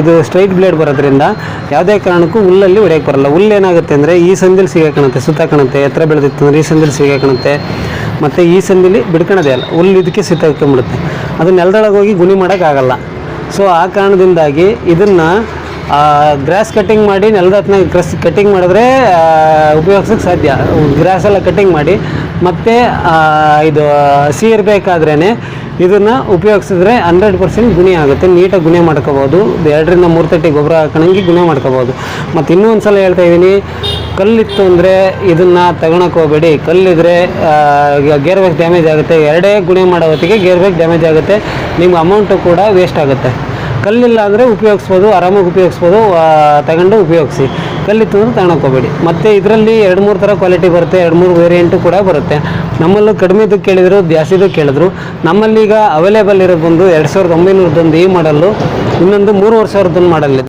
ಇದು straight blade ಬರೋದ್ರಿಂದ ಯಾವುದೇ ಕಾರಣಕ್ಕೂ ಹುಲ್ಲಲ್ಲಿ ಹೊಡೆಯಕ್ಕೆ ಬರಲ್ಲ. ಹುಲ್ಲು ಏನಾಗುತ್ತೆ ಅಂದರೆ ಈ ಸಂದಿಲಿ ಸುತ್ತ ಕಾಣುತ್ತೆ ಎತ್ತರ ಬೆಳೆದಿತ್ತು ಅಂದರೆ ಈ ಸಂದಿಲಿ ಕಾಣುತ್ತೆ. ಮತ್ತು ಈ ಸಂದಿಲಿ ಬಿಡ್ಕೊಳೋದೇ ಅಲ್ಲ, ಹುಲ್ಲು ಇದಕ್ಕೆ ಸಿತ್ತಾಕೊಂಡ್ಬಿಡುತ್ತೆ ಅದು ನೆಲದೊಳಗೆ ಹೋಗಿ ಗುಣಿ ಮಾಡೋಕ್ಕಾಗಲ್ಲ. ಸೊ ಆ ಕಾರಣದಿಂದಾಗಿ ಇದನ್ನು ಗ್ರಾಸ್ ಕಟ್ಟಿಂಗ್ ಮಾಡಿ ನೆಲದ ಹತ್ನ ಗ್ರಸ್ ಕಟ್ಟಿಂಗ್ ಮಾಡಿದ್ರೆ ಉಪಯೋಗಿಸೋಕ್ಕೆ ಸಾಧ್ಯ. ಗ್ರಾಸ್ ಎಲ್ಲ ಕಟ್ಟಿಂಗ್ ಮಾಡಿ. ಮತ್ತು ಇದು ಹಸಿ ಇರಬೇಕಾದ್ರೇ ಇದನ್ನು ಉಪಯೋಗಿಸಿದ್ರೆ ಹಂಡ್ರೆಡ್ ಪರ್ಸೆಂಟ್ ಗುಣಿ ಆಗುತ್ತೆ. ನೀಟಾಗಿ ಗುಣೆ ಮಾಡ್ಕೋಬೋದು. ಎರಡರಿಂದ ಮೂರು ತಟ್ಟಿ ಗೊಬ್ಬರ ಹಾಕೋಣಂಗೆ ಗುಣೆ ಮಾಡ್ಕೋಬೋದು. ಮತ್ತು ಇನ್ನೂ ಒಂದು ಸಲ ಹೇಳ್ತಾ ಇದ್ದೀನಿ ಕಲ್ಲಿತ್ತು ಅಂದರೆ ಇದನ್ನು ತಗೊಳಕ್ಕೆ ಹೋಗಬೇಡಿ. ಕಲ್ಲಿದ್ರೆ ಗೇರ್ ಬ್ಯಾಗ್ ಡ್ಯಾಮೇಜ್ ಆಗುತ್ತೆ. ಎರಡೇ ಗುಣೆ ಮಾಡೋ ಹೊತ್ತಿಗೆ ಗೇರ್ ಬ್ಯಾಗ್ ಡ್ಯಾಮೇಜ್ ಆಗುತ್ತೆ. ನಿಮ್ಮ ಅಮೌಂಟು ಕೂಡ ವೇಸ್ಟ್ ಆಗುತ್ತೆ. ಕಲ್ಲಿಲ್ಲ ಅಂದರೆ ಉಪಯೋಗಿಸ್ಬೋದು, ಆರಾಮಾಗಿ ಉಪಯೋಗಿಸ್ಬೋದು ತಗೊಂಡು ಉಪಯೋಗಿಸಿ. ಕಲ್ಲಿತ್ತು ಅಂದರೆ ತಗೊಂಡೋಗ್ಕೋಬೇಡಿ. ಮತ್ತು ಇದರಲ್ಲಿ ಎರಡು ಮೂರು ಥರ ಕ್ವಾಲಿಟಿ ಬರುತ್ತೆ, ಎರಡು ಮೂರು ವೇರಿಯಂಟು ಕೂಡ ಬರುತ್ತೆ. ನಮ್ಮಲ್ಲೂ ಕಡಿಮೆದು ಕೇಳಿದರು ಜಾಸ್ತಿದು ಕೇಳಿದ್ರು. ನಮ್ಮಲ್ಲಿ ಈಗ ಅವೈಲೇಬಲ್ ಇರೋದು ಬಂದು ಎರಡು ಸಾವಿರದ ಒಂಬೈನೂರದೊಂದು ಈ ಮಾಡಲ್ಲು ಇನ್ನೊಂದು ಮೂರು ಸಾವಿರದೊಂದು ಮಾಡಲ್